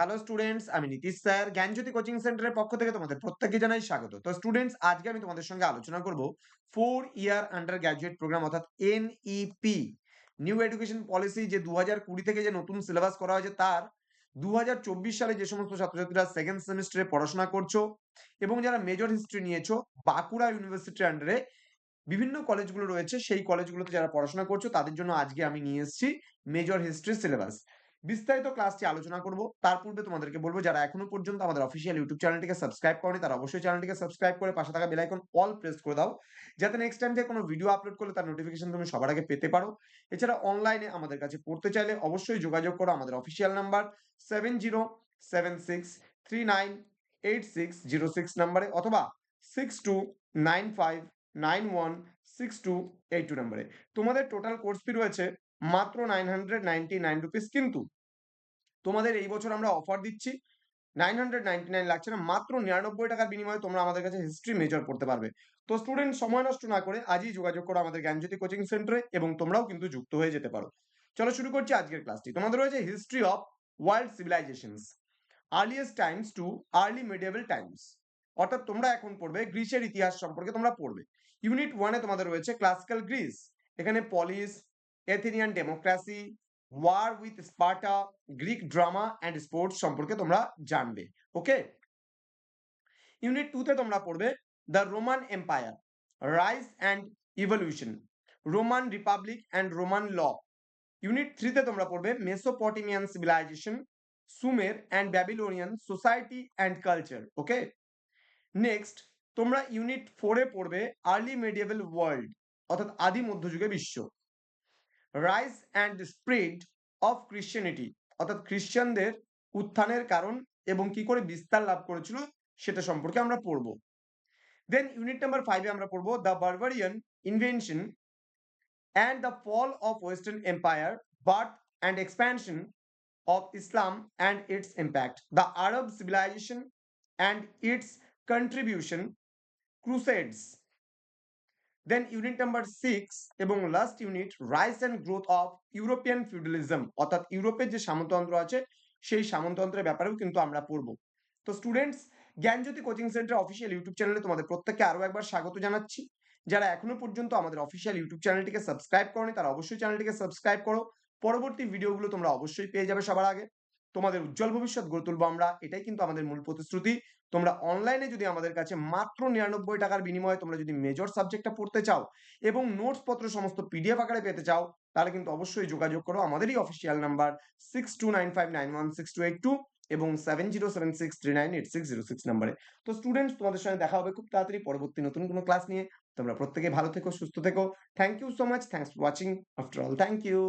Hello students আমি Nitish sir. জ্ঞানজ্যোতি coaching সেন্টারের পক্ষ থেকে তোমাদের প্রত্যেককে জানাই স্বাগত। তো স্টুডেন্টস আজকে আমি তোমাদের সঙ্গে আলোচনা করব four year under graduate programme অর্থাৎ এনইপি নিউ এডুকেশন পলিসি যে দু হাজার কুড়ি থেকে যে নতুন সিলেবাস করা হয়েছে তার দু সালে যে সমস্ত ছাত্রছাত্রীরা সেকেন্ড সেমিস্টারে পড়াশোনা করছ এবং যারা মেজর হিস্ট্রি নিয়েছো, বাঁকুড়া ইউনিভার্সিটির আন্ডারে বিভিন্ন কলেজগুলো রয়েছে, সেই কলেজগুলোতে যারা পড়াশোনা করছ, তাদের জন্য আজকে আমি নিয়ে এসেছি মেজর হিস্ট্রি সিলেবাস বিস্তারিত ক্লাসটি আলোচনা করব। তার পূর্বে তোমাদেরকে বলব, যারা এখনও পর্যন্ত আমাদের অফিসিয়াল ইউটিউব চ্যানেলটিকে সাবস্ক্রাইব করেনি, তারা অবশ্যই চ্যানেলটিকে সাবস্ক্রাইব করে পাশে থাকা বেল আইকন অল প্রেস করে দাও। যাতে নেক্সট টাইম থেকে কোনো ভিডিও আপলোড করলে তার নোটিফিকেশন তুমি সবার আগে পেতে পারো। এছাড়া অনলাইনে আমাদের কাছে পড়তে চাইলে অবশ্যই যোগাযোগ করো আমাদের official number seven zero seven six three nine eight six zero six নাম্বারে অথবা six two nine five nine one six two eight two নাম্বারে তোমাদের টোটাল কোর্স ফি রয়েছে মাত্র nine hundred ninety nine rupees কিন্তু তোমাদের এই বছর আমরা অফার দিচ্ছি। নাইন হান্ড্রেড নাইনটি নাইন লাগছে না, মাত্র নিরানব্বই টাকার বিনিময়ে তোমরা আমাদের কাছে হিস্ট্রি মেজর পড়তে পারবে। তো স্টুডেন্ট সময় নষ্ট না করে আজই যোগাযোগ করো আমাদের জ্ঞানজ্যোতি কোচিং সেন্টারে এবং তোমরাও কিন্তু যুক্ত হয়ে যেতে পারো। চলো শুরু করছি আজকের ক্লাসটি তোমাদের রয়েছে history of world civilisations earliest times to early medieval times অর্থাৎ তোমরা এখন পড়বে গ্রিসের ইতিহাস সম্পর্কে তোমরা পড়বে। ইউনিট ওয়ানে তোমাদের রয়েছে ক্লাসিক্যাল গ্রিস এখানে polis Athenian democracy war with Sparta Greek drama and sports সম্পর্কে তোমরা জানবে ওকে ইউনিট টুতে তোমরা পড়বে the Roman empire rise and evolution Roman republic and Roman law unit থ্রিতে তোমরা পড়বে Mesopotamian civilisation Sumer and Babylonian society and culture okay next তোমরা ইউনিট ফোরে পড়বে আর্লি মেডিয়েবল ওয়ার্ল্ড অর্থাৎ আদি মধ্যযুগে বিশ্ব। Rise and spread of Christianity অর্থাৎ খ্রিস্টানদের উত্থানের কারণ এবং কি করে বিস্তার লাভ করেছিল সেটা সম্পর্কে আমরা পড়ব দেন ইউনিট নাম্বার ফাইভে আমরা পড়ব the barbarian invention and the fall of western empire birth and expansion of Islam and its impact, the Arab civilization and its contribution, Crusades. Then unit number six এবং last unit rise and growth of European feudalism অর্থাৎ ইউরোপের যে সামন্ততন্ত্র আছে, সেই সামন্ততন্ত্রের ব্যাপারেও কিন্তু আমরা পড়ব। তো students Gyanjyoti coaching centre official YouTube চ্যানেলে তোমাদের প্রত্যেককে আরও একবার স্বাগত জানাচ্ছি। যারা এখনও পর্যন্ত আমাদের অফিসিয়াল ইউটিউব চ্যানেলটিকে সাবস্ক্রাইব করনি, তারা অবশ্যই চ্যানেলটিকে সাবস্ক্রাইব করো। পরবর্তী ভিডিওগুলো তোমরা অবশ্যই পেয়ে যাবে সবার আগে। তোমাদের উজ্জ্বল ভবিষ্যৎ গড়ে তুলবো আমরা। এটাই কিন্তু আমাদের মূল প্রতিশ্রুতি। তোমরা অনলাইনে যদি আমাদের কাছে মাত্র নিরানব্বই টাকার বিনিময়ে তোমরা যদি মেজর সাবজেক্টটা পড়তে চাও এবং নোটস পত্র সমস্ত পিডিএফ আকারে পেতে চাও, তাহলে কিন্তু অবশ্যই যোগাযোগ করো। আমাদেরই official number six two nine five nine one six two eight two এবং seven zero seven six three nine eight six zero six নাম্বারে তো স্টুডেন্টস তোমাদের সঙ্গে দেখা হবে খুব তাড়াতাড়ি পরবর্তী নতুন কোনো ক্লাস নিয়ে। তোমরা প্রত্যেকে ভালো থেকো, সুস্থ থেকো। Thank you so much thanks for watching after all thank you